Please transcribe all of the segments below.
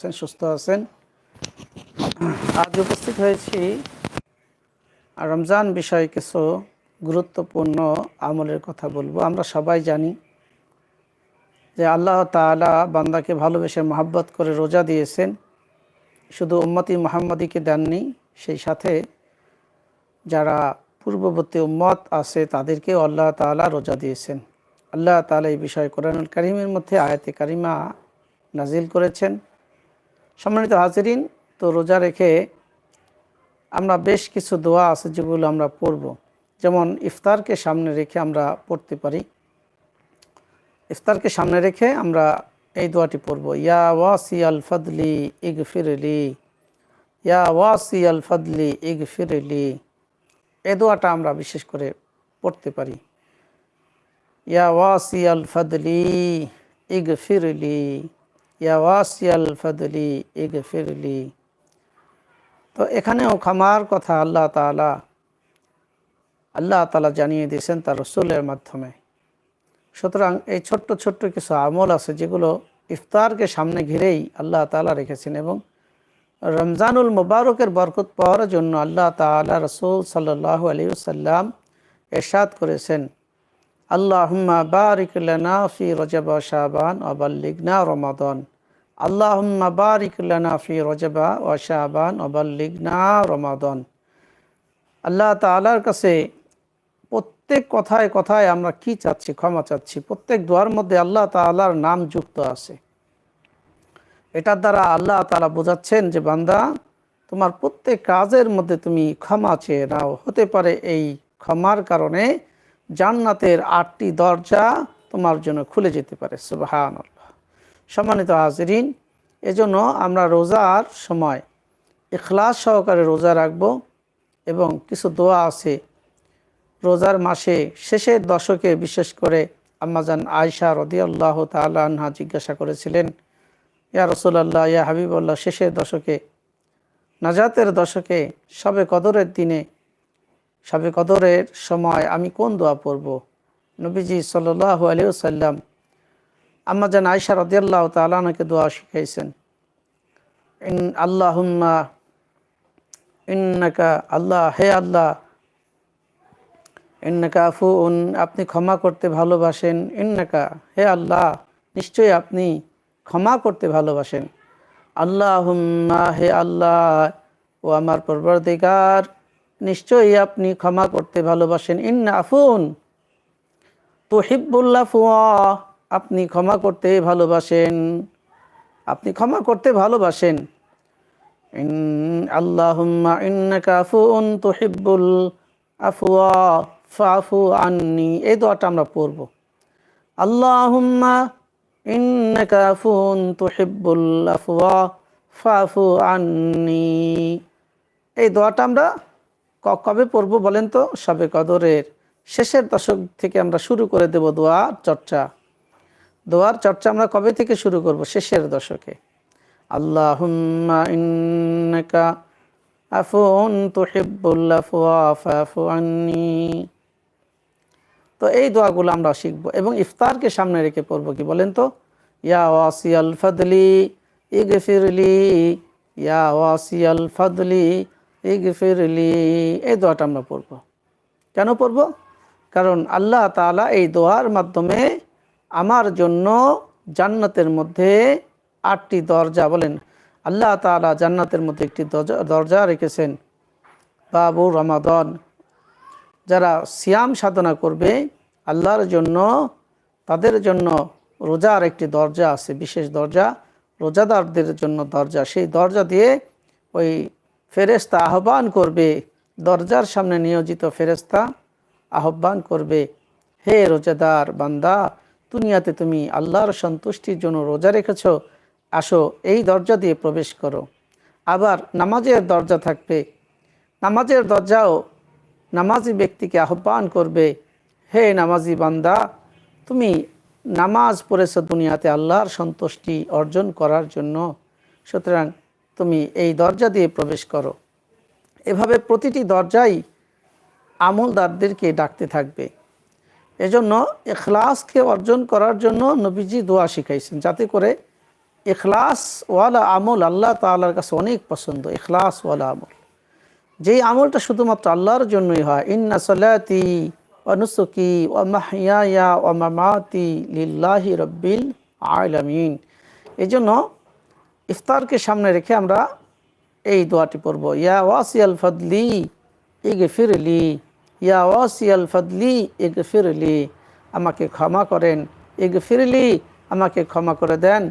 আছেন, সুস্থ আছেন? আজ উপস্থিত হয়েছি রমজান বিষয়ে কিছু গুরুত্বপূর্ণ আমলের কথা বলব। আমরা সবাই জানি যে আল্লাহ তাআলা বান্দাকে ভালোবেসে মহাব্বত করে রোজা দিয়েছেন। শুধু উম্মতি মোহাম্মদীকে দেননি, সেই সাথে যারা পূর্ববর্তী উম্মত আছে, তাদেরকেও আল্লাহ তাআলা রোজা দিয়েছেন। আল্লাহ তাআলা এই বিষয়ে কোরআনুল কারিমের মধ্যে আয়াতে কারিমা নাজিল করেছেন। সম্মানিত হাজিরিন, তো রোজা রেখে আমরা বেশ কিছু দোয়া আছে যেগুলো আমরা পড়ব। যেমন ইফতারকে সামনে রেখে আমরা পড়তে পারি। ইফতারকে সামনে রেখে আমরা এই দোয়াটি পড়ব। ইয়া ওয়াসি আল ফদলি ইগ ফিরলি ইয়া ওয়াসি আল ফদলি ইগ ফিরলি এই দোয়াটা আমরা বিশেষ করে পড়তে পারি। ইয়া ওয়াসি আল ফদলি ইগ ফিরলি ইগ ফিরলি তো এখানেও ক্ষমার কথা আল্লাহ তালা আল্লাহ তালা জানিয়ে দিয়েছেন তার রসুলের মাধ্যমে। সুতরাং এই ছোট্ট ছোট্ট কিছু আমল আছে যেগুলো ইফতারকে সামনে ঘিরেই আল্লাহ তালা রেখেছেন এবং রমজানুল মুবারকের বরকত পাওয়ার জন্য আল্লাহ তালা রসুল সাল্লাহ আলী সাল্লাম এরশাদ করেছেন, আল্লাহুম্মা বারিক ফি রজবা শাবান অবাল্লিগনা রমাদন। আল্লাহুম্মা বারিক লানা ফি রজবা ও শাবান অবাল্লিগনা রমাদন। আল্লাহ তাআলার কাছে প্রত্যেক কথায় কথায় আমরা কি চাচ্ছি, ক্ষমা চাচ্ছি, প্রত্যেক দোয়ার মধ্যে আল্লাহ তাআলার নাম যুক্ত আছে। এটার দ্বারা আল্লাহ তাআলা বোঝাচ্ছেন যে, বান্দা, তোমার প্রত্যেক কাজের মধ্যে তুমি ক্ষমা চেয়ে নাও। হতে পারে এই ক্ষমার কারণে জান্নাতের আটটি দরজা তোমার জন্য খুলে যেতে পারে সুবাহান সম্মানিত হাজরিন, এজন্য আমরা রোজার সময় এখলাস সহকারে রোজা রাখব এবং কিছু দোয়া আছে। রোজার মাসে শেষের দশকে বিশেষ করে আম্মাজান আয়সা রদিয়াল্লাহ তাল্লাহ জিজ্ঞাসা করেছিলেন, ইয়া রসুল্লাহ ইয়া হাবিবল্লাহ শেষের দশকে, নাজাতের দশকে সবে কদরের দিনে, সবে কদরের সময় আমি কোন দোয়া পড়ব? নবীজি সাল্লাহ আলিয়াল্লাম আম্মা যেন আয়সা রদিয়াল্লাহ তালাকে দোয়া শিখাইছেন। ইন ইন্নাকা আল্লাহ, হে আল্লাহ, ইন্নাকা আফু উন আপনি ক্ষমা করতে ভালোবাসেন। ইন্নাকা, হে আল্লাহ, নিশ্চয়ই আপনি ক্ষমা করতে ভালোবাসেন। আল্লাহুম্মা, হে আল্লাহ, ও আমার পরবর্তীকার, নিশ্চয়ই আপনি ক্ষমা করতে ভালোবাসেন। ইন্না আফুন তোহিবুল্লা ফুয়া আপনি ক্ষমা করতে ভালোবাসেন। আপনি ক্ষমা করতে ভালোবাসেন। আল্লাহুম্মা ইন্নাকা আফুন তোহিবুল আফুয়া ফাফু আন্নি। এই দোয়াটা আমরা পড়ব। আল্লাহুম্মা ইন্নাকা আফুন তোহিবুল আফুয়া ফাফু আন্নি। এই দোয়াটা আমরা কবে পড়ব বলেন তো? সবে কদরের শেষের দশক থেকে আমরা শুরু করে দেব দোয়ার চর্চা। দোয়ার চর্চা আমরা কবে থেকে শুরু করব? শেষের দশকে। আল্লাহুম্মা ইন্নাকা আফুন তুহিব্বুল আফওয়া তো এই দোয়াগুলো আমরা শিখব এবং ইফতারকে সামনে রেখে পড়ব কি বলেন তো? ইয়া ওয়াসিয়াল ফাদলি ইগফিরলি, ইয়া ওয়াসিয়াল ফাদলি ইগফিরলি। এই দোয়াটা আমরা পড়ব। কেন পড়ব? কারণ আল্লাহ তালা এই দোয়ার মাধ্যমে আমার জন্য জান্নাতের মধ্যে আটটি দরজা বলেন। আল্লাহ তালা জান্নাতের মধ্যে একটি দরজা রেখেছেন। বাবু রমাদন। যারা সিয়াম সাধনা করবে, আল্লাহর জন্য, তাদের জন্য রোজার একটি দরজা আছে, বিশেষ দরজা। রোজাদারদের জন্য দরজা। সেই দরজা দিয়ে ওই ফেরেস্তা আহ্বান করবে। দরজার সামনে নিয়োজিত ফেরেস্তা আহ্বান করবে, হে রোজাদার বান্দা দুনিয়াতে তুমি আল্লাহর সন্তুষ্টির জন্য রোজা রেখেছ, আসো, এই দরজা দিয়ে প্রবেশ করো। আবার নামাজের দরজা থাকবে। নামাজের দরজাও নামাজি ব্যক্তিকে আহ্বান করবে, হে নামাজি বান্দা, তুমি নামাজ পড়েছ দুনিয়াতে আল্লাহর সন্তুষ্টি অর্জন করার জন্য। সুতরাং তুমি এই দরজা দিয়ে প্রবেশ করো। এভাবে প্রতিটি দরজাই আমলদারদেরকে ডাকতে থাকবে। এজন্য এখলাসকে অর্জন করার জন্য নবীজি দোয়া শিখাইছেন, যাতে করে ইখলাস ওয়ালা আমল আল্লাহ তালার কাছে অনেক পছন্দ, ইখলাস ওয়ালা আমল। যেই আমলটা শুধুমাত্র আল্লাহর জন্যই হয়, ইন্না সলাতি অনুসুকি ও মাহিয়া ও মামাতি লিল্লাহি রব্বিল আলামিন। এই জন্য ইফতারকে সামনে রেখে আমরা এই দোয়াটি পড়ব, ইয়া ওয়াসিয়াল ফদলি ইগে ফিরলি ইয়া ওয়াসিয়াল ফদলি ইগে ফিরলি আমাকে ক্ষমা করেন। ইগে ফিরলি আমাকে ক্ষমা করে দেন।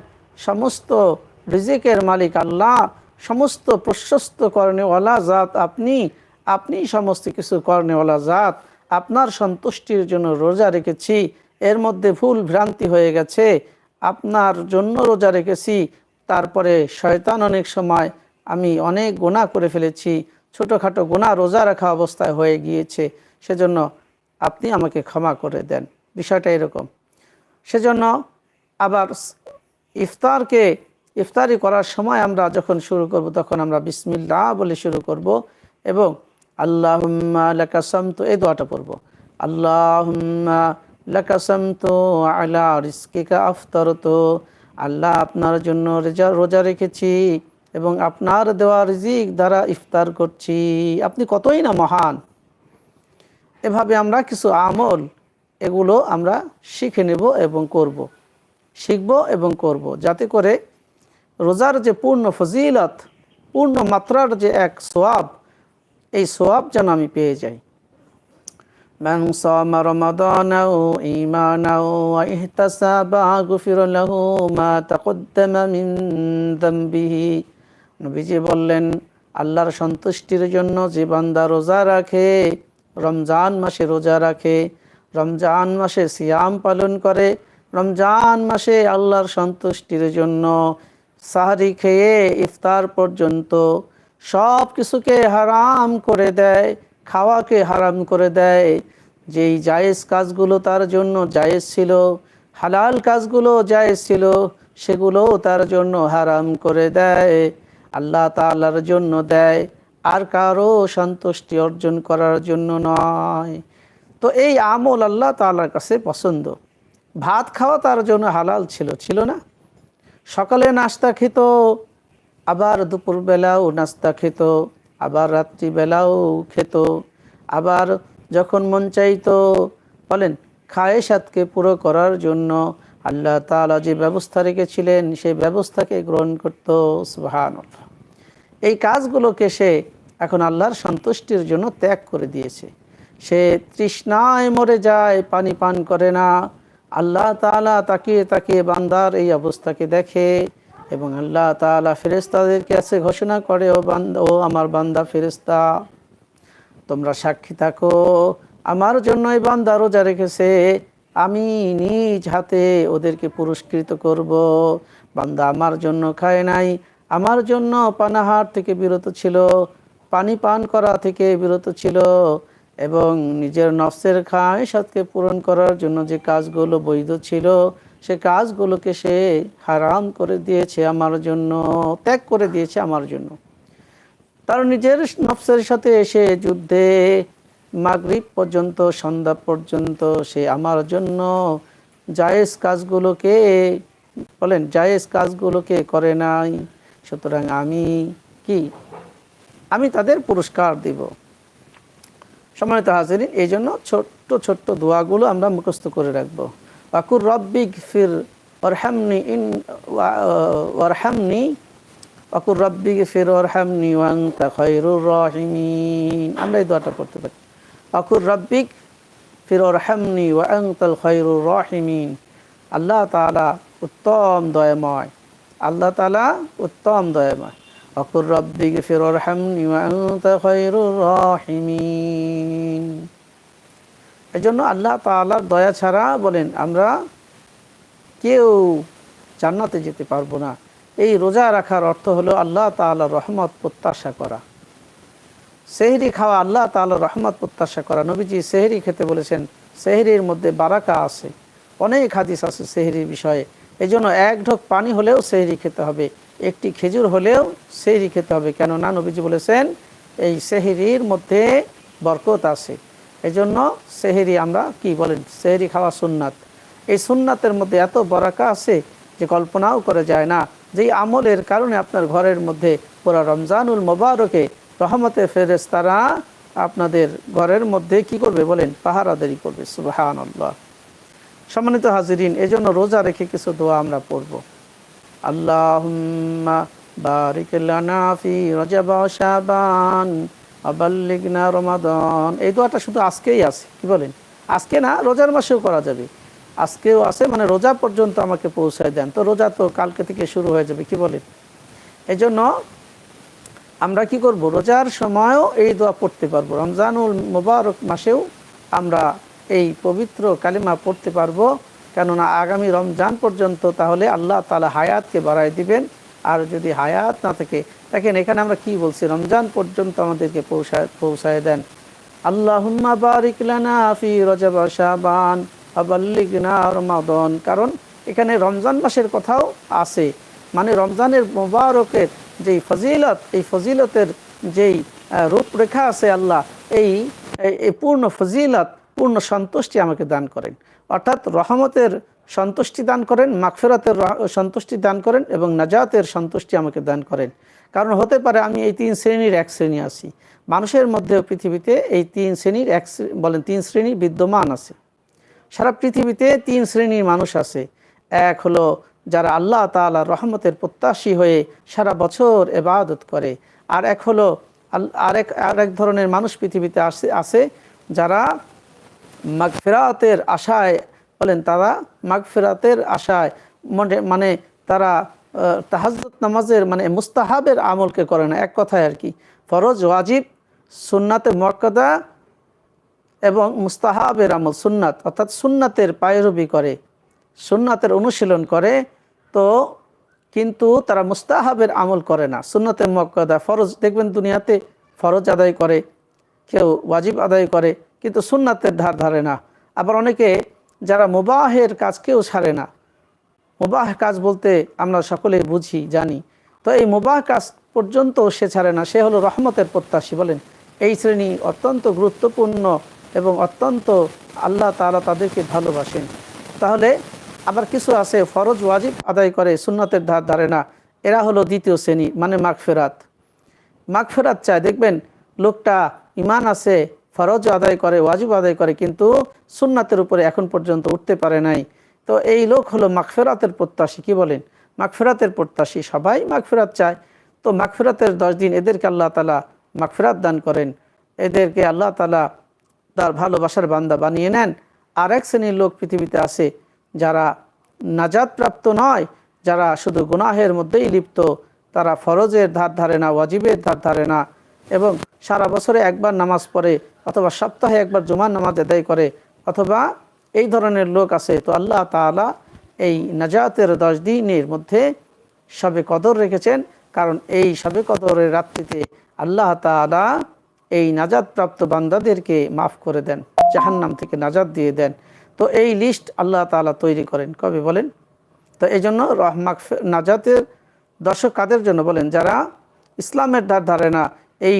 সমস্ত রিজিকের মালিক আল্লাহ, সমস্ত প্রশস্ত কর্ণেওয়ালা জাত আপনি আপনি সমস্ত কিছু কর্ণেওয়ালা জাত, আপনার সন্তুষ্টির জন্য রোজা রেখেছি, এর মধ্যে ভুল ভ্রান্তি হয়ে গেছে, আপনার জন্য রোজা রেখেছি, তারপরে শয়তান অনেক সময় আমি অনেক গুণা করে ফেলেছি ছোটোখাটো গুণা রোজা রাখা অবস্থায় হয়ে গিয়েছে, সেজন্য আপনি আমাকে ক্ষমা করে দেন। বিষয়টা এরকম। সেজন্য আবার ইফতারকে, ইফতারি করার সময় আমরা যখন শুরু করব, তখন আমরা বিসমিল্লাহ বলে শুরু করব এবং আল্লাহ লাকাসাম তো এই দোয়াটা পড়ব। আল্লাহ লাকাসাম তো আলা রিস্কিকা আফতার তো আল্লাহ আপনার জন্য রেজা, রোজা রেখেছি। এবং আপনার দেওয়া রিজিক দ্বারা ইফতার করছি আপনি কতই না মহান এভাবে আমরা কিছু আমল এগুলো আমরা শিখে নেব এবং করব। শিখব এবং করব। যাতে করে রোজার যে পূর্ণ ফজিলত পূর্ণ মাত্রার যে এক সোয়াব এই সোয়াব যেন আমি পেয়ে যাই من صام رمضان إيمانا واحتسابا غفر له ما تقدم من ذنبه নবীজি বললেন, আল্লাহর সন্তুষ্টির জন্য যে বান্দা রোজা রাখে, রমজান মাসে রোজা রাখে, রমজান মাসে সিয়াম পালন করে, রমজান মাসে আল্লাহর সন্তুষ্টির জন্য সাহারি খেয়ে ইফতার পর্যন্ত সব কিছুকে হারাম করে দেয়, খাওয়াকে হারাম করে দেয়। যেই জায়েজ কাজগুলো তার জন্য জায়েজ ছিল, হালাল কাজগুলো জায়েজ ছিল সেগুলো তার জন্য হারাম করে দেয়। আল্লাহ তালার জন্য দেয়, আর কারও সন্তুষ্টি অর্জন করার জন্য নয়। তো এই আমল আল্লাহ তালার কাছে পছন্দ। ভাত খাওয়া তার জন্য হালাল ছিল ছিল না। সকালে নাস্তা খেত, আবার দুপুরবেলাও নাস্তা খেত, আবার রাত্রিবেলাও খেত। আবার যখন মন চাইতো, বলেন খায়েসাতকে পুরো করার জন্য আল্লাহ তালা যে ব্যবস্থা রেখেছিলেন সেই ব্যবস্থাকে গ্রহণ করত সুহান এই কাজগুলোকে সে এখন আল্লাহর সন্তুষ্টির জন্য ত্যাগ করে দিয়েছে। সে তৃষ্ণায় মরে যায়, পানি পান করে না। আল্লাহ তালা তাকিয়ে তাকিয়ে বান্দার এই অবস্থাকে দেখে এবং আল্লাহ তালা ফেরেস্তাদের কাছে ঘোষণা করে, ও বান্দা, ও আমার বান্দা ফেরেস্তা তোমরা সাক্ষী থাকো। আমার জন্যই বান্দা রোজা রেখেছে। আমি নিজ হাতে ওদেরকে পুরস্কৃত করব। বান্দা আমার জন্য খায় নাই, আমার জন্য পানাহার থেকে বিরত ছিল, পানি পান করা থেকে বিরত ছিল এবং নিজের নফসের খায় সাথে পূরণ করার জন্য যে কাজগুলো বৈধ ছিল, সে কাজগুলোকে সে হারাম করে দিয়েছে আমার জন্য, ত্যাগ করে দিয়েছে আমার জন্য। তার নিজের নফসের সাথে এসে যুদ্ধে মাগরিব পর্যন্ত, সন্ধ্যা পর্যন্ত সে আমার জন্য জায়েজ কাজগুলোকে বলেন, জায়েজ কাজগুলোকে করে নাই। সুতরাং আমি কি? আমি তাদের পুরস্কার দিব। সম্মানিত হাজির এই জন্য ছোট্ট ছোট্ট দোয়াগুলো আমরা মুখস্থ করে রাখব। ওয়াকুর রব্বিক ফির ওরহামনি ইন ওরহামনি ওয়াকুর রব্বিক ফির ওরহামনি ওয়াংতা খৈরুর রহিমিন। আমরা এই দোয়াটা পড়তে পারি। ওয়াকুর রব্বিক ফির ওরহামনি ওয়াংতাল খৈরুর রহিমিন। আল্লাহ তালা উত্তম দয়ময়। আল্লাহ তালা উত্তম দয়ময়। অকুর রব্বিক ফির ওরহামনি ওয়াংতা খৈরুর রহিমিন। এই জন্য আল্লাহ তালার দয়া ছাড়া বলেন, আমরা কেউ জান্নাতে যেতে পারব না। এই রোজা রাখার অর্থ হলো আল্লাহ তালার রহমত প্রত্যাশা করা। সেহরি খাওয়া আল্লাহ তালার রহমত প্রত্যাশা করা। নবীজি সেহরি খেতে বলেছেন, সেহরির মধ্যে বারাকা আছে, অনেক হাদিস আছে সেহরির বিষয়ে। এই জন্য এক ঢোক পানি হলেও সেহরি খেতে হবে, একটি খেজুর হলেও সেহরি খেতে হবে। কেননা নবীজি বলেছেন, এই সেহরির মধ্যে বরকত আছে। এই জন্য সেহেরি আমরা কি বলেন, সেহেরি খাওয়া সুন্নাত। এই সুন্নাতের মধ্যে এত বরাকা আছে যে কল্পনাও করা যায় না। যেই আমলের কারণে আপনার ঘরের মধ্যে পুরা রমজানুল মোবারকে রহমতে ফেরেস তারা আপনাদের ঘরের মধ্যে কি করবে বলেন? পাহারাদারি করবে সুবাহান আল্লাহ সম্মানিত হাজিরিন, এজন্য রোজা রেখে কিছু দোয়া আমরা পড়ব। আল্লাহুম্মা বারিক লানা ফি রজব শাবান আবাল্লিগনা রমাদান। এই দোয়াটা শুধু আজকেই আছে, কি বলেন? আজকে না, রোজার মাসেও করা যাবে। আজকেও আছে মানে রোজা পর্যন্ত আমাকে পৌঁছায় দেন। তো রোজা তো কালকে থেকে শুরু হয়ে যাবে, কি বলেন? এজন্য আমরা কি করব? রোজার সময়ও এই দোয়া পড়তে পারব। রমজানুল মোবারক মাসেও আমরা এই পবিত্র কালিমা পড়তে পারব। কেননা আগামী রমজান পর্যন্ত তাহলে আল্লাহ তালা হায়াতকে বাড়াই দিবেন। আর যদি হায়াত না থাকে, দেখেন এখানে আমরা কি বলছি? রমজান পর্যন্ত আমাদেরকে পৌঁছায় পৌঁছায় দেন। আল্লাহুম্মা বারিক লানা ফি রজব আবাল্লিগনা রমাদান। কারণ এখানে রমজান মাসের কথাও আছে। মানে রমজানের মোবারকের যেই ফজিলত, এই ফজিলতের যেই রূপরেখা আছে আল্লাহ, এই পূর্ণ ফজিলত, পূর্ণ সন্তুষ্টি আমাকে দান করেন। অর্থাৎ রহমতের সন্তুষ্টি দান করেন, মাগফিরাতের সন্তুষ্টি দান করেন এবং নাজাতের সন্তুষ্টি আমাকে দান করেন। কারণ হতে পারে আমি এই তিন শ্রেণির এক শ্রেণি আছি। মানুষের মধ্যেও পৃথিবীতে এই তিন শ্রেণির এক বলেন তিন শ্রেণি বিদ্যমান আছে। সারা পৃথিবীতে তিন শ্রেণির মানুষ আছে। এক হলো যারা আল্লাহ তাআলার রহমতের প্রত্যাশী হয়ে সারা বছর এবাদত করে। আর এক হলো আরেক আরেক ধরনের মানুষ পৃথিবীতে আসে আছে যারা মাগফিরাতের আশায়, বলেন তারা মাগফিরাতের আশায়, মনে মানে তারা তাহাজত নামাজের মানে মুস্তাহাবের আমলকে করে না। এক কথায় আর কি। ফরজ, ওয়াজিব, সুন্নাতে মক্কাদা এবং মুস্তাহাবের আমল, সুন্নাত, অর্থাৎ সুন্নাতের পায়রবি করে, সুন্নাতের অনুশীলন করে তো কিন্তু তারা মুস্তাহাবের আমল করে না। সুন্নতে মক্কাদা ফরজ। দেখবেন দুনিয়াতে ফরজ আদায় করে, কেউ ওয়াজিব আদায় করে, কিন্তু সুন্নাতের ধার ধারে না। আবার অনেকে যারা মুবাহের কাজ কেউ ছাড়ে না। মুবাহ কাজ বলতে আমরা সকলেই বুঝি, জানি। তো এই মুবাহ কাজ পর্যন্ত সে ছাড়ে না। সে হলো রহমতের প্রত্যাশী বলেন। এই শ্রেণি অত্যন্ত গুরুত্বপূর্ণ এবং অত্যন্ত আল্লাহ তারা তাদেরকে ভালোবাসেন। তাহলে আবার কিছু আছে, ফরজ ওয়াজিব আদায় করে, সুন্নতের ধার ধারে না। এরা হলো দ্বিতীয় শ্রেণি মানে মাগফেরাত। মাগফেরাত চায়, দেখবেন লোকটা ইমান আছে, ফরজ আদায় করে, ওয়াজিব আদায় করে, কিন্তু সুন্নাতের উপরে এখন পর্যন্ত উঠতে পারে নাই। তো এই লোক হলো মাগফেরাতের প্রত্যাশী, কি বলেন? মাগফেরাতের প্রত্যাশী, সবাই মাগফেরাত চায়। তো মাগফেরাতের দশ দিন এদেরকে আল্লাহ তালা মাগফেরাত দান করেন। এদেরকে আল্লাহ তালা তার ভালোবাসার বান্দা বানিয়ে নেন। আর এক শ্রেণির লোক পৃথিবীতে আছে যারা নাজাদ প্রাপ্ত নয়, যারা শুধু গুনাহের মধ্যেই লিপ্ত, তারা ফরজের ধার ধারে না, ওয়াজিবের ধার ধারে না এবং সারা বছরে একবার নামাজ পড়ে অথবা সপ্তাহে একবার জুমার নামাজ আদায় করে অথবা এই ধরনের লোক আছে, তো আল্লাহ তাআলা এই নাজাতের দশ দিনের মধ্যে সবে কদর রেখেছেন। কারণ এই সবে কদরের রাত্রিতে আল্লাহ তাআলা এই নাজাদ প্রাপ্ত বান্দাদেরকে মাফ করে দেন, জাহান্নাম থেকে নাজাদ দিয়ে দেন। তো এই লিস্ট আল্লাহ তাআলা তৈরি করেন। কবে বলেন? তো এই জন্য রহমাক নাজাতের দর্শক কাদের জন্য বলেন? যারা ইসলামের ধার ধারে না, এই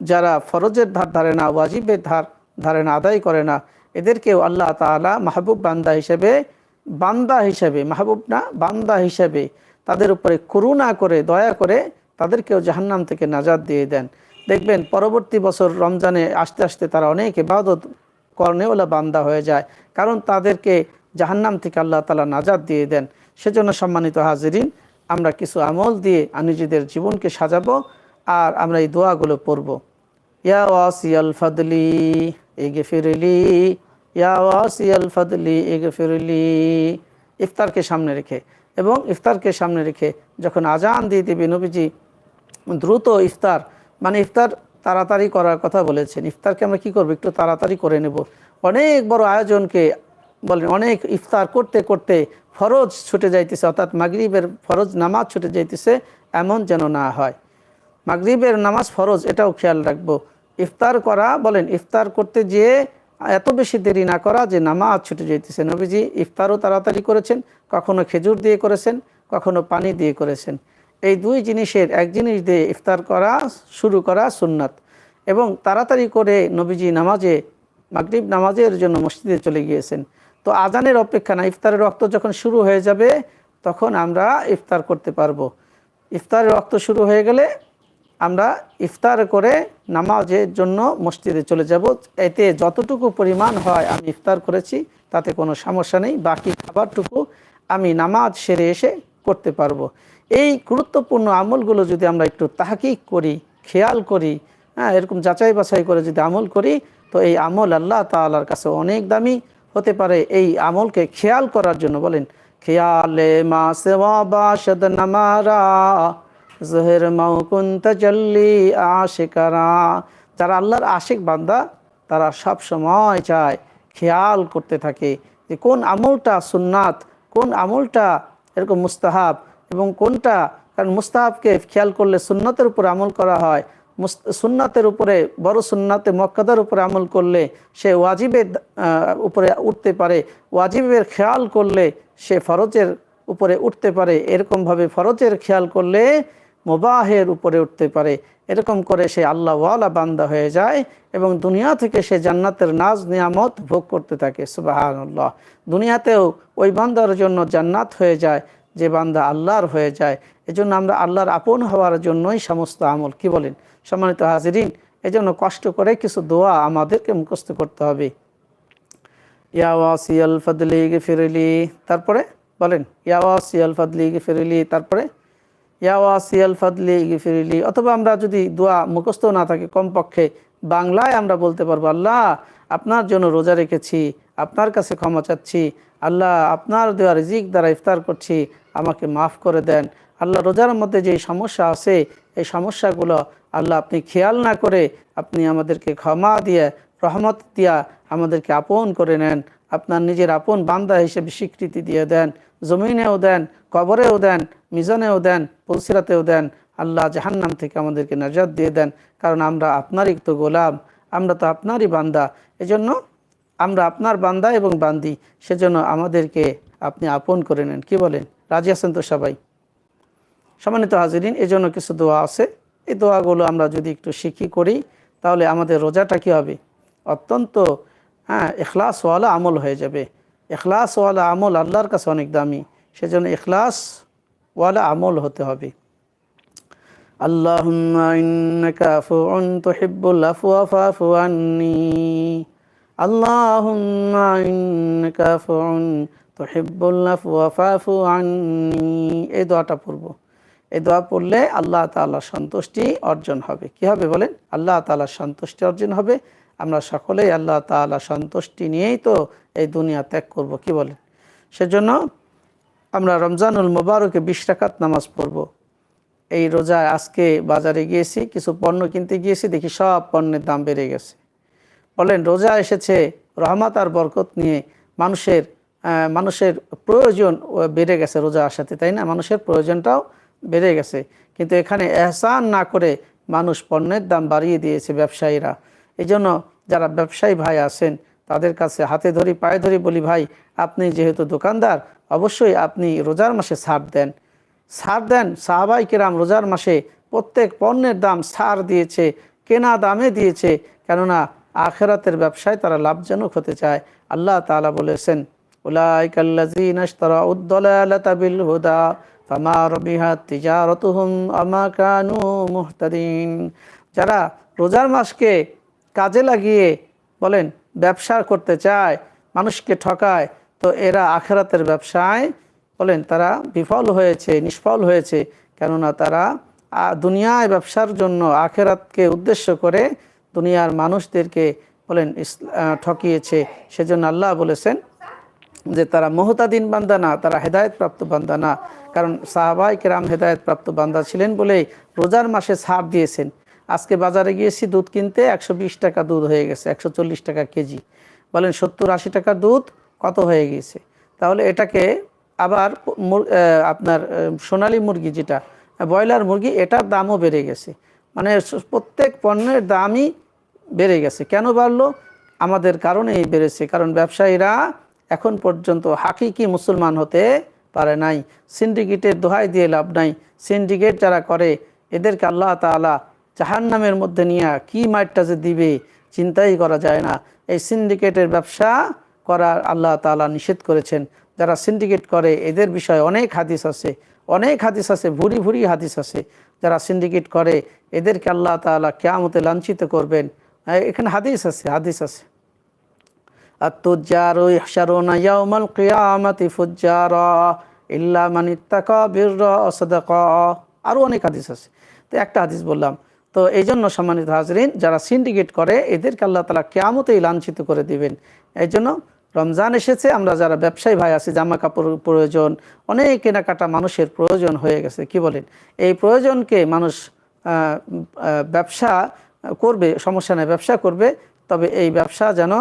যারা ফরজের ধার ধারে না, ওয়াজিবের ধার ধারে না, আদায় করে না, এদেরকেও আল্লাহ তাআলা মাহবুব বান্দা হিসেবে বান্দা হিসেবে, মাহবুব না, বান্দা হিসেবে তাদের উপরে করুণা করে, দয়া করে তাদেরকেও জাহান্নাম থেকে নাজাদ দিয়ে দেন। দেখবেন, পরবর্তী বছর রমজানে আস্তে আস্তে তারা অনেক ইবাদত কর্নেওয়ালা বান্দা হয়ে যায়। কারণ তাদেরকে জাহান্নাম থেকে আল্লাহ তালা নাজাদ দিয়ে দেন। সেজন্য সম্মানিত হাজিরিন, আমরা কিছু আমল দিয়ে নিজেদের জীবনকে সাজাবো আর আমরা এই দোয়াগুলো পড়ব। ইয়া ওয়াসিয়াল ফাদলি এগে ফিরলি ইয়া ওয়াসিয়াল ফাদলি এগে ফিরলি ইফতারকে সামনে রেখে এবং ইফতারকে সামনে রেখে যখন আজান দিয়ে দেবে নবীজি, দ্রুত ইফতার মানে ইফতার তাড়াতাড়ি করার কথা বলেছেন। ইফতারকে আমরা কি করব? একটু তাড়াতাড়ি করে নেব। অনেক বড় আয়োজনকে বলেন, অনেক ইফতার করতে করতে ফরজ ছুটে যাইতেছে, অর্থাৎ মাগরিবের ফরজ নামাজ ছুটে যাইতেছে, এমন যেন না হয়। মাগরিবের নামাজ ফরজ, এটাও খেয়াল রাখব। ইফতার করা, বলেন, ইফতার করতে যেয়ে এত বেশি দেরি না করা যে নামাজ ছুটে যেতেছে নবীজি ইফতারও তাড়াতাড়ি করেছেন, কখনো খেজুর দিয়ে করেছেন, কখনো পানি দিয়ে করেছেন। এই দুই জিনিসের এক জিনিস দিয়ে ইফতার করা শুরু করা সুন্নাত। এবং তাড়াতাড়ি করে নবীজি নামাজে, মাগরিব নামাজের জন্য মসজিদে চলে গিয়েছেন। তো আজানের অপেক্ষা না, ইফতারের রক্ত যখন শুরু হয়ে যাবে, তখন আমরা ইফতার করতে পারব। ইফতারের রক্ত শুরু হয়ে গেলে আমরা ইফতার করে নামাজের জন্য মসজিদে চলে যাব। এতে যতটুকু পরিমাণ হয় আমি ইফতার করেছি, তাতে কোনো সমস্যা নেই। বাকি খাবারটুকু আমি নামাজ সেরে এসে করতে পারব। এই গুরুত্বপূর্ণ আমলগুলো যদি আমরা একটু তাহাকিক করি, খেয়াল করি হ্যাঁ এরকম যাচাই বাছাই করে যদি আমল করি, তো এই আমল আল্লাহ তালার কাছে অনেক দামি হতে পারে। এই আমলকে খেয়াল করার জন্য বলেন, খেয়ালে মা সেবা বাসদ নামারা, জহের মাউকুন আশিকারা। যারা আল্লাহর আশিক বান্দা, তারা সব সময় চায় খেয়াল করতে থাকে যে কোন আমলটা সুন্নাত, কোন আমলটা এরকম মুস্তাহাব এবং কোনটা? কারণ মুস্তাহাবকে খেয়াল করলে সুন্নতের উপর আমল করা হয়। সুন্নাতের উপরে, বড় সুন্নাতে মক্কাদার উপরে আমল করলে সে ওয়াজিবের উপরে উঠতে পারে। ওয়াজিবের খেয়াল করলে সে ফরজের উপরে উঠতে পারে। এরকমভাবে ফরজের খেয়াল করলে মোবাহের উপরে উঠতে পারে। এরকম করে সে আল্লাহওয়ালা বান্দা হয়ে যায় এবং দুনিয়া থেকে সে জান্নাতের নাজ, নিয়ামত ভোগ করতে থাকে। সুবাহান্লাহ দুনিয়াতেও ওই বান্দার জন্য জান্নাত হয়ে যায়। যে বান্দা আল্লাহর হয়ে যায়, এজন্য আমরা আল্লাহর আপন হওয়ার জন্যই সমস্ত আমল, কি বলেন? সম্মানিত হাজিরিন, এজন্য কষ্ট করে কিছু দোয়া আমাদেরকে মুখস্থ করতে হবে। ইয়াওয়াসিয়াল ফদলি ফিরলি তারপরে বলেন ইয়াওয়াসিয়াল ফদলি ফিরলি তারপরে ইয়াওয়াসিয়াল ফদলি ফিরলি অথবা আমরা যদি দোয়া মুখস্থ না থাকে কমপক্ষে, বাংলায় আমরা বলতে পারব, আল্লাহ, আপনার জন্য রোজা রেখেছি, আপনার কাছে ক্ষমা চাচ্ছি আল্লাহ আপনার দেওয়া রিজিক দ্বারা ইফতার করছি, আমাকে মাফ করে দেন। আল্লাহ রোজার মধ্যে যে সমস্যা আছে, এই সমস্যাগুলো আল্লাহ আপনি খেয়াল না করে আপনি আমাদেরকে ক্ষমা দিয়ে, রহমত দিয়া আমাদেরকে আপন করে নেন। আপনার নিজের আপন বান্দা হিসেবে স্বীকৃতি দিয়ে দেন। জমিনেও দেন, কবরেও দেন, মিজনেও দেন পলসিরাতেও দেন। আল্লাহ জাহান্নাম থেকে আমাদেরকে নাজাদ দিয়ে দেন। কারণ আমরা আপনারই তো গোলাম, আমরা তো আপনারই বান্দা। এজন্য আমরা আপনার বান্দা এবং বান্দি, সেজন্য আমাদেরকে আপনি আপন করে নেন। কি বলেন? রাজি আছেন তো সবাই? সম্মানিত হাজিরিন, এজন্য কিছু দোয়া আছে। এই দোয়াগুলো আমরা যদি একটু শিখি করি, তাহলে আমাদের রোজাটা কী হবে? অত্যন্ত হ্যাঁ এখলাসওয়ালা আমল হয়ে যাবে। এখলাসওয়ালা আমল আল্লাহর কাছে অনেক দামি। সেজন্য এখলাসওয়ালা আমল হতে হবে। আল্লাহ إنك عفو تحب العفو فاعف عني اللهم إنك عفو تحب العفو فاعف عني এই দোয়াটা পড়ব এই দোয়া পড়লে আল্লাহ তাআলার সন্তুষ্টি অর্জন হবে কি হবে বলেন আল্লাহ তাআলার সন্তুষ্টি অর্জন হবে আমরা সকলেই আল্লাহ তাআলা সন্তুষ্টি নিয়েই তো এই দুনিয়া ত্যাগ করব কি বলেন সেজন্য আমরা রমজানুল মোবারকে বিশ রাকাত নামাজ পড়ব এই রোজায় আজকে বাজারে গিয়েছি কিছু পণ্য কিনতে গিয়েছি দেখি সব পণ্যের দাম বেড়ে গেছে বলেন, রোজা এসেছে, রহমত আর বরকত নিয়ে মানুষের মানুষের প্রয়োজন বেড়ে গেছে রোজা আসাতে, তাই না? মানুষের প্রয়োজনটাও বেড়ে গেছে। কিন্তু এখানে এহসান না করে মানুষ পণ্যের দাম বাড়িয়ে দিয়েছে ব্যবসায়ীরা। এই জন্য যারা ব্যবসায়ী ভাই আছেন, তাদের কাছে হাতে ধরি, পায়ে ধরি বলি, ভাই, আপনি যেহেতু দোকানদার, অবশ্যই আপনি রোজার মাসে ছাড় দেন। ছাড় দেন, সাহাবাই কেরাম রোজার মাসে প্রত্যেক পণ্যের দাম ছাড় দিয়েছে, কেনা দামে দিয়েছে। কেননা আখেরাতের ব্যবসায় তারা লাভজনক হতে চায়। আল্লাহ তাআলা বলেছেন যারা রোজার মাসকে কাজে লাগিয়ে বলেন, ব্যবসা করতে চায়, মানুষকে ঠকায়, তো এরা আখেরাতের ব্যবসায় বলেন, তারা বিফল হয়েছে, নিষ্ফল হয়েছে। কেননা তারা দুনিয়ায় ব্যবসার জন্য আখেরাতকে উদ্দেশ্য করে দুনিয়ার মানুষদেরকে বলেন ঠকিয়েছে। সেজন্য আল্লাহ বলেছেন যে তারা মোহতাদিন বান্দা না, তারা হেদায়ত প্রাপ্ত বান্দা না। কারণ সাহাবাই কেরাম হেদায়তপ্রাপ্ত বান্দা ছিলেন বলেই রোজার মাসে ছাড় দিয়েছেন। আজকে বাজারে গিয়েছি, দুধ কিনতে একশো বিশ টাকা দুধ হয়ে গেছে, একশো চল্লিশ টাকা কেজি। বলেন সত্তর আশি টাকা দুধ কত হয়ে গিয়েছে? তাহলে এটাকে আবার আপনার সোনালী মুরগি যেটা, ব্রয়লার মুরগি, এটার দামও বেড়ে গেছে। মানে প্রত্যেক পণ্যের দামই বেড়ে গেছে। কেন বাড়লো? আমাদের কারণেই বেড়েছে। কারণ ব্যবসায়ীরা এখন পর্যন্ত হাকিকি মুসলমান হতে পারে নাই। সিন্ডিকেটের দোহাই দিয়ে লাভ নাই। সিন্ডিকেট যারা করে, এদেরকে আল্লাহ তাআলা জাহান্নামের মধ্যে নিয়ে কি মাইটটা যে দিবে, চিন্তাই করা যায় না। এই সিন্ডিকেটের ব্যবসা করার আল্লাহ তাআলা নিষেধ করেছেন। যারা সিন্ডিকেট করে, এদের বিষয়ে অনেক হাদিস আছে। অনেক হাদিস আছে, ভুরি ভুরি হাদিস আছে। যারা সিন্ডিকেট করে, এদেরকে আল্লাহ তালা কেয়ামতে লাঞ্ছিত করবেন। এখানে হাদিস আছে হাদিস আছে। আত্মুজারু ইহশারুনা ইয়াউমাল কিয়ামাতি ফুজ্জারা ইল্লা মান ইত্তাকা বিররা সাদাকা। আরও অনেক হাদিস আছে। তো একটা হাদিস বললাম। তো এই জন্য সম্মানিত হাজরিন, যারা সিন্ডিকেট করে, এদেরকে আল্লাহ তালা কেয়ামতেই লাঞ্ছিত করে দিবেন। এই জন্য রমজান এসেছে, আমরা যারা ব্যবসায়ী ভাই আছি জামা কাপড় প্রয়োজন, অনেক কেনাকাটা মানুষের প্রয়োজন হয়ে গেছে, কি বলেন? এই প্রয়োজনকে মানুষ ব্যবসা করবে, সমস্যা নেই, ব্যবসা করবে, তবে এই ব্যবসা যেন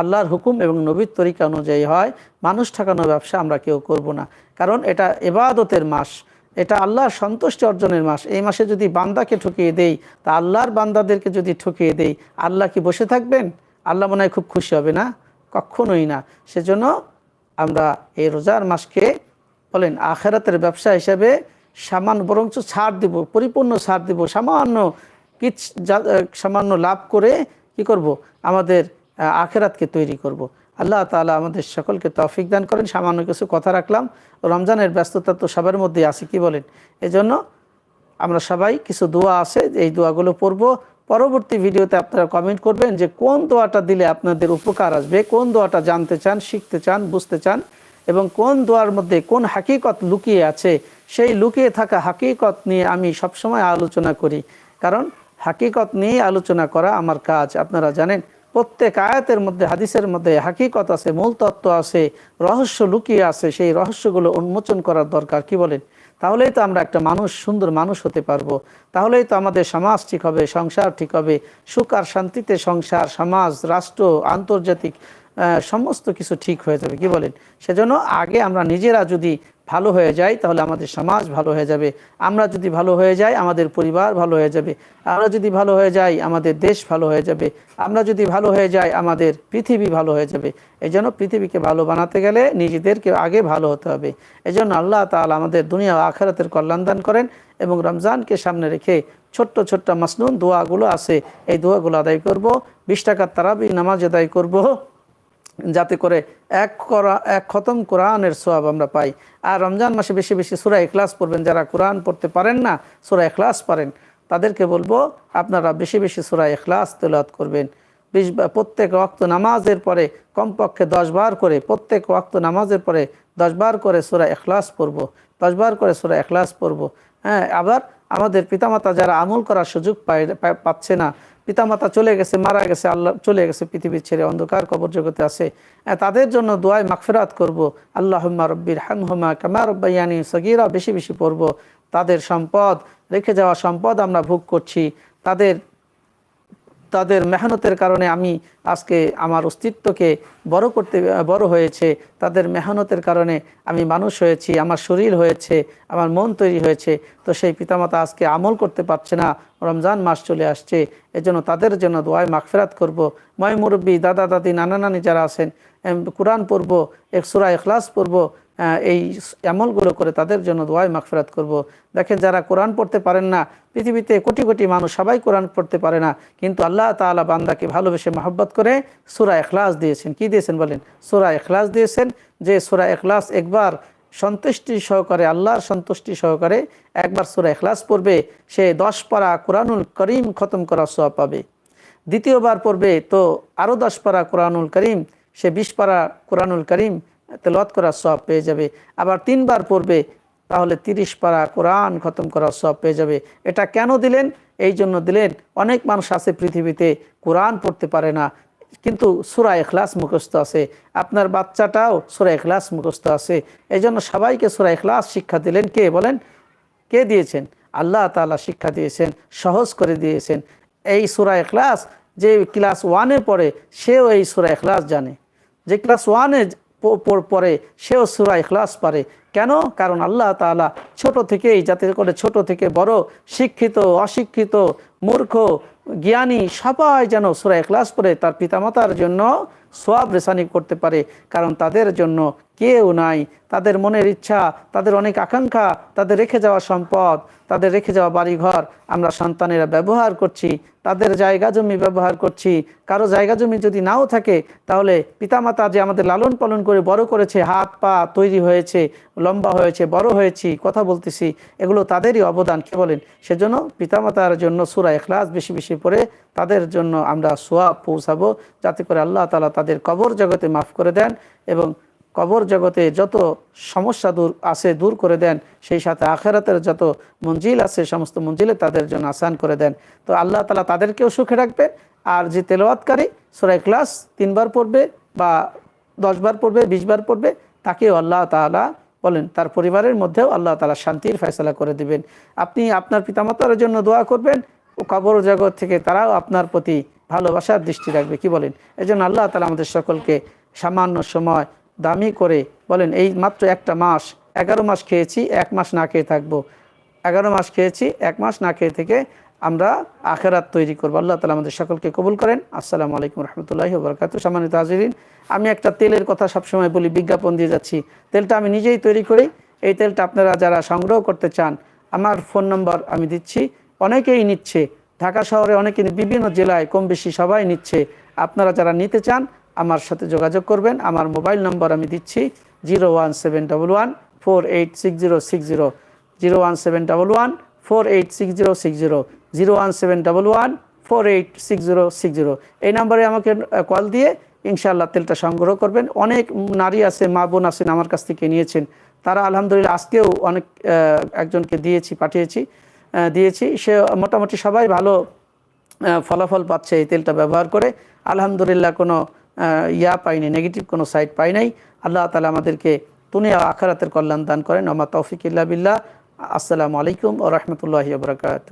আল্লাহর হুকুম এবং নবীর তরিকা অনুযায়ী হয়, মানুষ ঠকানো ব্যবসা আমরা কেউ করব না। কারণ এটা এবাদতের মাস, এটা আল্লাহর সন্তুষ্টি অর্জনের মাস। এই মাসে যদি বান্দাকে ঠকিয়ে দেই, তা আল্লাহর বান্দাদেরকে যদি ঠকিয়ে দেই, আল্লাহ কি বসে থাকবেন? আল্লাহ মনে হয় খুব খুশি হবে না? কখনোই না। সেজন্য আমরা এই রোজার মাসকে বলেন আখেরাতের ব্যবসা হিসাবে সামান্য বরঞ্চ ছাড় দিব, পরিপূর্ণ ছাড় দিব, সামান্য কিছ সামান্য লাভ করে কি করব? আমাদের আখেরাতকে তৈরি করব। আল্লাহ তাআলা আমাদের সকলকে তফিক দান করেন। সামান্য কিছু কথা রাখলাম। রমজানের ব্যস্ততা তো সবার মধ্যে আছে, কি বলেন? এজন্য আমরা সবাই কিছু দোয়া আছে, এই দোয়াগুলো পড়ব। পরবর্তী ভিডিওতে আপনারা কমেন্ট করবেন যে কোন দোয়াটা দিলে আপনাদের উপকার আসবে, কোন দোয়াটা জানতে চান, শিখতে চান, বুঝতে চান এবং কোন দোয়ার মধ্যে কোন হাকিকত লুকিয়ে আছে, সেই লুকিয়ে থাকা হাকিকত নিয়ে আমি সবসময় আলোচনা করি। কারণ হাকিকত নিয়ে আলোচনা করা আমার কাজ। আপনারা জানেন, প্রত্যেক আয়াতের মধ্যে, হাদিসের মধ্যে হাকিকত আছে, মূল তত্ত্ব আছে, রহস্য লুকিয়ে আছে, সেই রহস্যগুলো উন্মোচন করার দরকার, কি বলেন? তাহলেই তো আমরা একটা মানুষ, সুন্দর মানুষ হতে পারব। তাহলেই তো আমাদের সমাজ ঠিক হবে, সংসার ঠিক হবে, সুখ আর শান্তিতে সংসার, সমাজ, রাষ্ট্র, আন্তর্জাতিক সমস্ত কিছু ঠিক হয়ে যাবে। কি বলেন? সেজন্য আগে আমরা নিজেরা যদি ভালো হয়ে যাই তাহলে আমাদের সমাজ ভালো হয়ে যাবে। আমরা যদি ভালো হয়ে যাই, আমাদের পরিবার ভালো হয়ে যাবে। আমরা যদি ভালো হয়ে যাই, আমাদের দেশ ভালো হয়ে যাবে। আমরা যদি ভালো হয়ে যাই, আমাদের পৃথিবী ভালো হয়ে যাবে। এই জন্য পৃথিবীকে ভালো বানাতে গেলে নিজেদেরকে আগে ভালো হতে হবে। এই জন্য আল্লাহ তাআলা আমাদের দুনিয়া আখেরাতের কল্যাণ দান করেন এবং রমজানকে সামনে রেখে ছোট্ট ছোট্ট মাসনুন দোয়াগুলো আছে। এই দোয়াগুলো আদায় করব, বিশ টাকার তারাবি নামাজ আদায় করব। যাতে করে এক করা, এক খতম কোরআনের সোয়াব আমরা পাই। আর রমজান মাসে বেশি বেশি সুরা এখলাস পড়বেন। যারা কোরআন পড়তে পারেন না, সুরা এখলাস পারেন। তাদেরকে বলব, আপনারা বেশি বেশি সুরা এখলাস তেলাওয়াত করবেন। বিশ, প্রত্যেক ওয়াক্ত নামাজের পরে কমপক্ষে দশ বার করে, প্রত্যেক ওয়াক্ত নামাজের পরে দশ বার করে সুরা এখলাস পড়ব। দশ বার করে সুরা এখলাস পড়ব। হ্যাঁ আবার আমাদের পিতামাতা যারা আমল করার সুযোগ পায়, পাচ্ছে না পিতামাতা চলে গেছে, মারা গেছে, আল্লাহ চলে গেছে পৃথিবীর ছেড়ে অন্ধকার কবর জগতে আছে। তাদের জন্য দোয়ায় মাগফিরাত করব। আল্লাহ রব্বির হামহমা কামা রব্বাইয়ানি সগিরা, বেশি বেশি পড়ব। তাদের সম্পদ, রেখে যাওয়া সম্পদ আমরা ভোগ করছি। তাদের তাদের মেহনতের কারণে আমি আজকে আমার অস্তিত্বকে বড় করতে, বড় হয়েছে। তাদের মেহনতের কারণে আমি মানুষ হয়েছি, আমার শরীর হয়েছে, আমার মন তৈরি হয়েছে। তো সেই পিতামাতা আজকে আমল করতে পারছে না, রমজান মাস চলে আসছে। এজন্য তাদের জন্য দোয়ায় মাগফেরাত করব। ময় মুরব্বী, দাদা, দাদি, নানা, নানি যারা আছেন কোরআন পড়ব, এক সুরা এখলাস পড়ব এই আমলগুলো করে তাদের জন্য দোয়ায় মাগফেরাত করব। দেখেন, যারা কোরআন পড়তে পারেন না, পৃথিবীতে কোটি কোটি মানুষ সবাই কোরআন পড়তে পারে না, কিন্তু আল্লাহ তাআলা বান্দাকে ভালোবেসে মহব্বত করে সুরা এখলাস দিয়েছেন। কি দিয়েছেন বলেন? সুরা এখলাস দিয়েছেন যে সুরা এখলাস একবার সন্তুষ্টি সহকারে, আল্লাহর সন্তুষ্টি সহকারে একবার সুরা এখলাস পড়বে, সে দশ পারা কোরআনুল করিম খতম করা সব পাবে। দ্বিতীয়বার পড়বে তো আরও দশ পারা কোরআনুল করিম, সে বিশ পারা কোরআনুল করিম তেলত করার সব পেয়ে যাবে। আবার তিনবার পড়বে, তাহলে তিরিশ পারা কোরআন খতম করার সব পেয়ে যাবে। এটা কেন দিলেন? এই জন্য দিলেন, অনেক মানুষ আছে পৃথিবীতে কোরআন পড়তে পারে না, কিন্তু সুরা এখলাস মুখস্থ আছে। আপনার বাচ্চাটাও সুরা এখলাস মুখস্থ আছে। এই জন্য সবাইকে সুরা এখলাস শিক্ষা দিলেন কে? বলেন, কে দিয়েছেন? আল্লাহ তাআলা শিক্ষা দিয়েছেন, সহজ করে দিয়েছেন। এই সুরা এখলাস যে ক্লাস ওয়ানে পড়ে, সেও এই সুরা এখলাস জানে। যে ক্লাস ওয়ানে প- প- পড়ে সেও সুরা ইখলাস পারে কেন? কারণ আল্লাহ তালা ছোট থেকেই, যাতে করে ছোট থেকে বড়, শিক্ষিত, অশিক্ষিত, মূর্খ, জ্ঞানী, সবাই যেন সুরা এখলাস পরে তার পিতামাতার জন্য সোয়াব রেসানি করতে পারে, কারণ তাদের জন্য কেউ নাই। তাদের মনের ইচ্ছা, তাদের অনেক আকাঙ্ক্ষা, তাদের রেখে যাওয়া সম্পদ, তাদের রেখে যাওয়া বাড়িঘর আমরা সন্তানেরা ব্যবহার করছি, তাদের জায়গা জমি ব্যবহার করছি। কারও জায়গা জমি যদি নাও থাকে, তাহলে পিতামাতা যে আমাদের লালন পালন করে বড় করেছে, হাত, পা তৈরি হয়েছে, লম্বা হয়েছে, বড় হয়েছি, কথা বলতেছি, এগুলো তাদেরই অবদান, কে বলেন? সেজন্য পিতামাতার জন্য সুরা এখলাস বেশি বেশি পড়ে, তাদের জন্য আমরা সোয়াব পৌঁছাবো, যাতে করে আল্লাহ তালা তাদের কবর জগতে মাফ করে দেন এবং কবর জগতে যত সমস্যা দূর আছে দূর করে দেন, সেই সাথে আখেরাতের যত মঞ্জিল আছে, সমস্ত মঞ্জিলে তাদের জন্য আসান করে দেন। তো আল্লাহ তালা তাদেরকেও সুখে রাখবে আর যে তেলাওয়াতকারী সুরাই ক্লাস তিনবার পড়বে বা দশবার পড়বে, বিশবার পড়বে, তাকেও আল্লাহ তালা বলেন, তার পরিবারের মধ্যেও আল্লাহ তালা শান্তির ফয়সলা করে দিবেন। আপনি আপনার পিতামাতার জন্য দোয়া করবেন কবর জগৎ থেকে তারাও আপনার প্রতি ভালোবাসার দৃষ্টি রাখবে। কি বলেন? এই জন্য আল্লাহ তালা আমাদের সকলকে সামান্য সময় দামি করে বলেন, এই মাত্র একটা মাস, এগারো মাস খেয়েছি, এক মাস না খেয়ে থাকব। এগারো মাস খেয়েছি, এক মাস না খেয়ে থেকে আমরা আখেরাত তৈরি করব। আল্লাহ তালা আমাদের সকলকে কবুল করেন। আসসালামু আলাইকুম রহমতুল্লাহি বরকাত সম্মানিত হাজিরিন, আমি একটা তেলের কথা সবসময় বলি, বিজ্ঞাপন দিয়ে যাচ্ছি। তেলটা আমি নিজেই তৈরি করি। এই তেলটা আপনারা যারা সংগ্রহ করতে চান, আমার ফোন নম্বর আমি দিচ্ছি অনেকেই নিচ্ছে। ঢাকা শহরে অনেকে বিভিন্ন জেলায় কম বেশি সবাই নিচ্ছে। আপনারা যারা নিতে চান, আমার সাথে যোগাযোগ করবেন। আমার মোবাইল নম্বর আমি দিচ্ছি zero one seven double one four eight six zero six zero. Zero one seven double one four eight six zero six zero. Zero one seven double one four eight six zero six zero. এই নাম্বারে আমাকে call দিয়ে ইনশাআল্লাহ তেলটা সংগ্রহ করবেন। অনেক নারী আছে, মা বোন আছেন আমার কাছ থেকে নিয়েছেন। তারা আলহামদুলিল্লাহ আজকেও অনেক একজনকে দিয়েছি, পাঠিয়েছি। দিয়েছি। সে মোটামুটি সবাই ভালো ফলাফল পাচ্ছে এই তেলটা ব্যবহার করে। আলহামদুলিল্লাহ কোনো ইয়া পাইনি নেগেটিভ কোনো সাইড পাই নাই। আল্লাহ তালা আমাদেরকে দুনিয়া আখারাতের কল্যাণ দান করেন। আমার তৌফিক ইল্লা বিল্লাহ। আসসালামু আলাইকুম ও রহমতুল্লাহি বরকাত